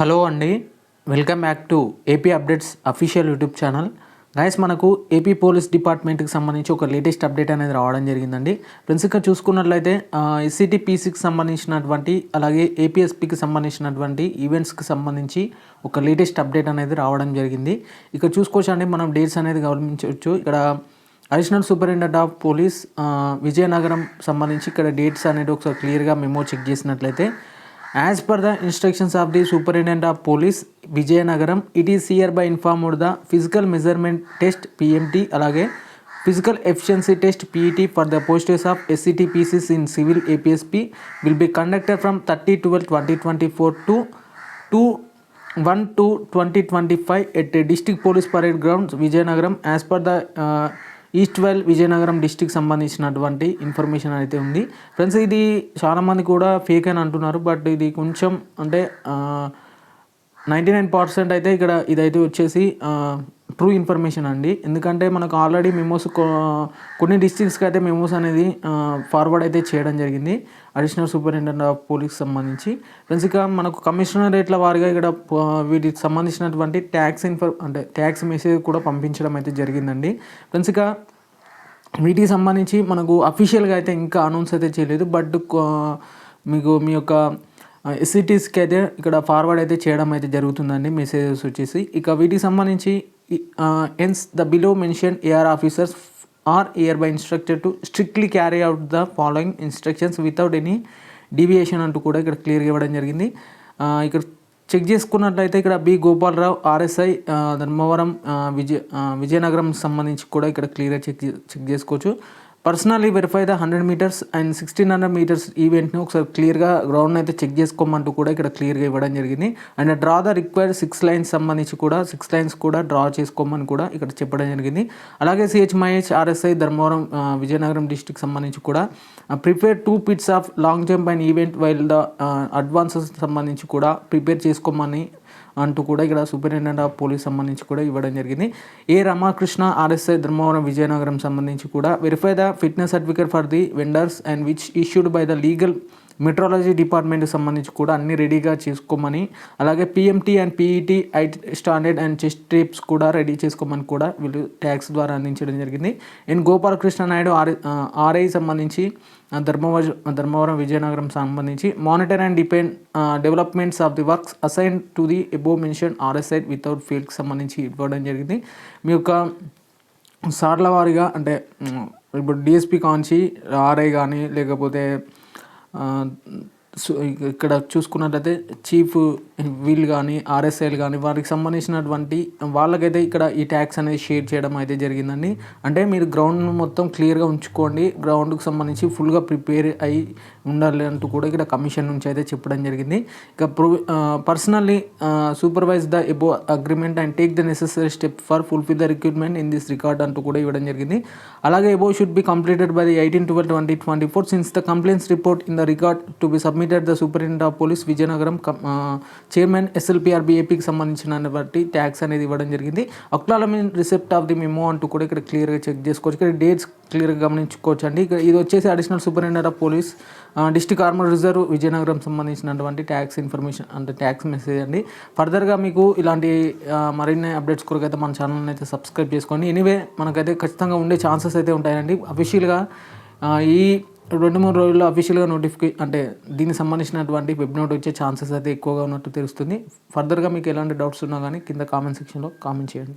hello అండి welcome back to AP updates official YouTube channel guys మనకు AP police డిపార్ట్మెంట్కి సంబంధించి ఒక లేటెస్ట్ అప్డేట్ అనేది రావడం జరిగిందండి ఫ్రెండ్స్ ఇక్కడ చూసుకున్నట్లయితే ఎస్సిటీ పీసీకి సంబంధించినటువంటి అలాగే ఏపీఎస్పికి సంబంధించినటువంటి ఈవెంట్స్కి సంబంధించి ఒక లేటెస్ట్ అప్డేట్ అనేది రావడం జరిగింది ఇక్కడ చూసుకోవచ్చండి మనం డేట్స్ అనేది గమనించవచ్చు ఇక్కడ additional superintendent of police Vizianagaram సంబంధించి ఇక్కడ డేట్స్ అనేది ఒకసారి క్లియర్గా మెమో చెక్ చేసినట్లయితే As per the instructions of the Superintendent of Police, Vijayanagaram, it is hereby informed the physical measurement test PMT, alage physical efficiency test PET for the posters of SCT pieces in civil APSP will be conducted from 30/12/2024 to 2/12/2025 at the District Police Parade Grounds, Vijayanagaram, as per the uh, east well Vizianagaram district సంబంధించినటువంటి information అయితే ఉంది friends ఇది చాలామంది కూడా fake అని అంటున్నారు but ఇది కొంచెం అంటే నైంటీ నైన్ పర్సెంట్ అయితే ఇక్కడ ఇదైతే వచ్చేసి ట్రూ ఇన్ఫర్మేషన్ అండి ఎందుకంటే మనకు ఆల్రెడీ మెమోస్ కొన్ని డిస్ట్రిక్ట్స్కి అయితే మెమోస్ అనేది ఫార్వర్డ్ అయితే చేయడం జరిగింది అడిషనల్ సూపరింటెండెంట్ ఆఫ్ పోలీస్కి సంబంధించి ఫ్రెండ్స్ ఇక మనకు కమిషనరేట్ల వారిగా ఇక్కడ వీటికి సంబంధించినటువంటి ట్యాక్స్ ఇన్ఫర్ అంటే ట్యాక్స్ మెసేజ్ కూడా పంపించడం అయితే జరిగిందండి ఫ్రెండ్స్ ఇక వీటికి సంబంధించి మనకు అఫీషియల్గా అయితే ఇంకా అనౌన్స్ అయితే చేయలేదు బట్ మీకు మీ యొక్క ఎస్సిటీస్కి అయితే ఇక్కడ ఫార్వర్డ్ అయితే చేయడం అయితే జరుగుతుందండి మెసేజెస్ వచ్చేసి ఇక వీటికి సంబంధించి hence the below mentioned AR officers are hereby instructed to strictly carry out the following instructions without any deviation అంటూ కూడా ఇక్కడ క్లియర్గా ఇవ్వడం జరిగింది ఇక్కడ చెక్ చేసుకున్నట్లయితే ఇక్కడ బి గోపాలరావు ఆర్ఎస్ఐ ధర్మవరం విజయ విజయనగరం సంబంధించి కూడా ఇక్కడ క్లియర్గా చెక్ చెక్ చేసుకోవచ్చు personally verify the hundred meters and sixteen hundred meters ఈవెంట్ని ఒకసారి క్లియర్గా గ్రౌండ్ అయితే చెక్ చేసుకోమంటూ కూడా ఇక్కడ క్లియర్గా ఇవ్వడం జరిగింది and draw the required six lines సంబంధించి కూడా సిక్స్ లైన్స్ కూడా డ్రా చేసుకోమని కూడా ఇక్కడ చెప్పడం జరిగింది అలాగే CH Mahesh RSI Dharmavaram Vizianagaram district సంబంధించి కూడా prepare two pits of long jump and event while the advances సంబంధించి కూడా ప్రిపేర్ చేసుకోమని అంటూ కూడా ఇక్కడ సూపరింటెండెంట్ ఆఫ్ పోలీస్ సంబంధించి కూడా ఇవ్వడం జరిగింది ఏ రమాకృష్ణ ఆర్ఎస్ఐ ధర్మవరం విజయనగరం సంబంధించి కూడా verify the fitness certificate for the vendors and which issued by the legal metrology డిపార్ట్మెంట్కి సంబంధించి కూడా అన్ని రెడీగా చేసుకోమని అలాగే PMT and PET I standard and chest trips కూడా రెడీ చేసుకోమని కూడా వీళ్ళు ట్యాక్స్ ద్వారా అందించడం జరిగింది and Gopalakrishna Naidu R RI సంబంధించి ధర్మవరం ధర్మవరం విజయనగరం సంబంధించి monitor and depend developments of the works assign to the above mention RSI without ఫీల్డ్కి సంబంధించి ఇవ్వడం జరిగింది మీ యొక్క సార్ల వారిగా అంటే ఇప్పుడు డిఎస్పీ కాంచి ఆర్ఐ కానీ లేకపోతే 嗯。ఇక్కడ చూసుకున్నట్లయితే చీఫ్ వీళ్ళు కానీ ఆర్ఎస్ఐలు కానీ వారికి సంబంధించినటువంటి వాళ్ళకైతే ఇక్కడ ఈ ట్యాక్స్ అనేది షేర్ చేయడం అయితే జరిగిందండి అంటే మీరు గ్రౌండ్ మొత్తం క్లియర్గా ఉంచుకోండి గ్రౌండ్కు సంబంధించి ఫుల్గా ప్రిపేర్ అయి ఉండాలి అంటూ కూడా ఇక్కడ కమిషన్ నుంచి అయితే చెప్పడం జరిగింది ఇక pro personally supervise the above agreement and take the necessary step for fulfil the recruitment in this record అంటూ కూడా ఇవ్వడం జరిగింది అలాగే above should be completed by the eighteen twelve twenty twenty four since the complaints report in the record to be submit committed the superintendent of police Vizianagaram chairman SLPRB ఏపీకి సంబంధించిన బట్టి tasks అనేది ఇవ్వడం జరిగింది అక్లాలమిన్ రిసెప్ట్ ఆఫ్ ది మెమో అంటూ కూడా ఇక్కడ క్లియర్గా చెక్ చేసుకోవచ్చు ఇక్కడ డేట్స్ క్లియర్గా గమనించుకోవచ్చు అండి ఇక్కడ ఇది వచ్చేసి additional superintendent of police district armour reserve Vizianagaram సంబంధించినటువంటి ట్యాక్స్ ఇన్ఫర్మేషన్ అంటే ట్యాక్స్ మెసేజ్ అండి ఫర్దర్గా మీకు ఇలాంటి మరిన్ని అప్డేట్స్ కొరకైతే మన ఛానల్ని అయితే సబ్స్క్రైబ్ చేసుకోండి ఎనీవే మనకైతే ఖచ్చితంగా ఉండే ఛాన్సెస్ అయితే ఉంటాయండి అఫీషియల్గా ఈ రెండు మూడు రోజుల్లో అఫీషియల్గా నోటిఫికే అంటే దీనికి సంబంధించినటువంటి వెబ్ నోట్ వచ్చే ఛాన్సెస్ అయితే ఎక్కువగా ఉన్నట్టు తెలుస్తుంది ఫర్దర్గా మీకు ఎలాంటి డౌట్స్ ఉన్నా కానీ కింద కామెంట్ సెక్షన్లో కామెంట్ చేయండి